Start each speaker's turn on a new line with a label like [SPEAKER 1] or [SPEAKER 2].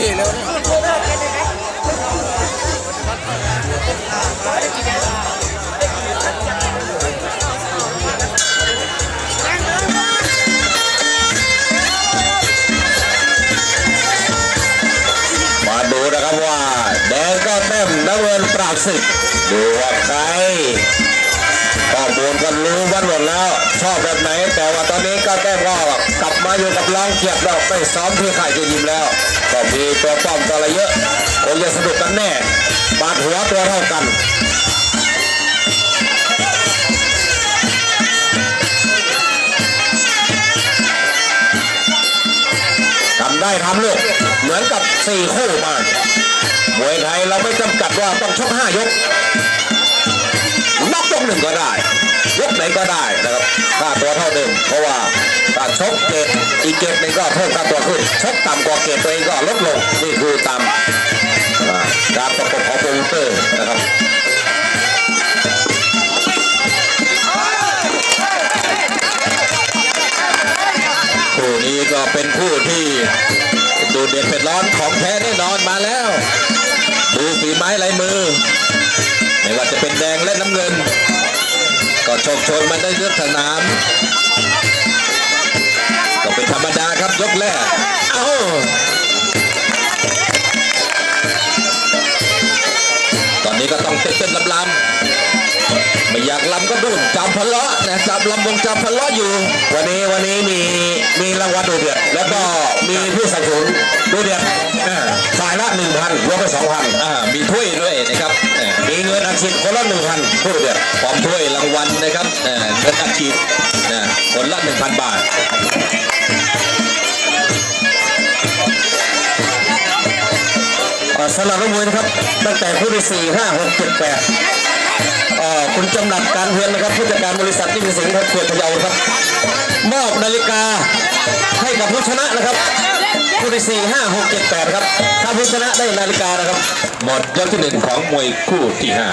[SPEAKER 1] นี่เลยมาดูนะครับว่า แดงก็เต็มน้ำเงินปราบศึกดูว่าใคร ข้อมูลก็รู้กันหมดแล้ว ชอบแบบไหน แต่ว่าตอนนี้ก็แต้มก็กลับมาอยู่กับรองเกียรติแล้วไปซ้อมที่ข่ายเจยิมแล้ว ก็มีตัวป้อมตัวอะไรเยอะคงจะสนุกกันแน่บาดหัวตัวเท่ากันทำได้ทำลูกเหมือนกับสี่คู่มามวยไทยเราไม่จำกัดว่าต้องชกห้ายก หนึ่งก็ได้ยกไหนก็ได้นะครับค่าตัวเท่าเดิมเพราะว่าถ้าชกเกตอีกเกตหนึ่งก็เพิ่มค่าตัวขึ้นชกต่ำกว่าเกตตัวเองก็ลดลงนี่คือตามอ่าการประกบของโปรโมเตอร์นะครับคู่นี้ก็เป็นคู่ที่ดูเดือดเผ็ดร้อนของแท้แน่นอนมาแล้ว ดูฝีไม้ลายมือ ไม่ว่าจะเป็นแดงและน้ำเงิน ก็ชกชนมาได้เลือกสนาม ก็เป็นธรรมดาครับยกแรกเอ้าตอนนี้ก็ต้องเต้นๆลำๆ ไม่อยากลำก็ดุนจำพะเลาะนะจำลำวงจำพะเลาะอยู่ วันนี้วันนี้มีมีรางวัลดูเดือดแล้วก็มีผู้สนับสนุนดูเดือดอ่าฝ่ายละหนึ่งพันรวมเป็สองพัน
[SPEAKER 2] มีถ้วยด้วยนะครับ
[SPEAKER 1] มีเงินอัดฉีดคนละหนึ่งพันผู้ดูเดือด
[SPEAKER 2] พร้อมถ้วยรางวัลนะครับเงินอัดฉีดนละคนละ1,000บาท
[SPEAKER 1] สำหรับนักมวยนะครับ ตั้งแต่คู่ที่สี่ห้าหกเจ็ดแปด คุณจำหนักการเพียนนะครับผู้จัดการบริษัทที่มีสิงห์ครับเขตพะเยาครับ มอบนาฬิกาให้กับผู้ชนะนะครับคู่ที่สี่ห้าหกเจ็ดแปดครับ ถ้าผู้ชนะได้นาฬิกานะครับ
[SPEAKER 2] หมดยกที่หนึ่งของมวยคู่ที่ห้า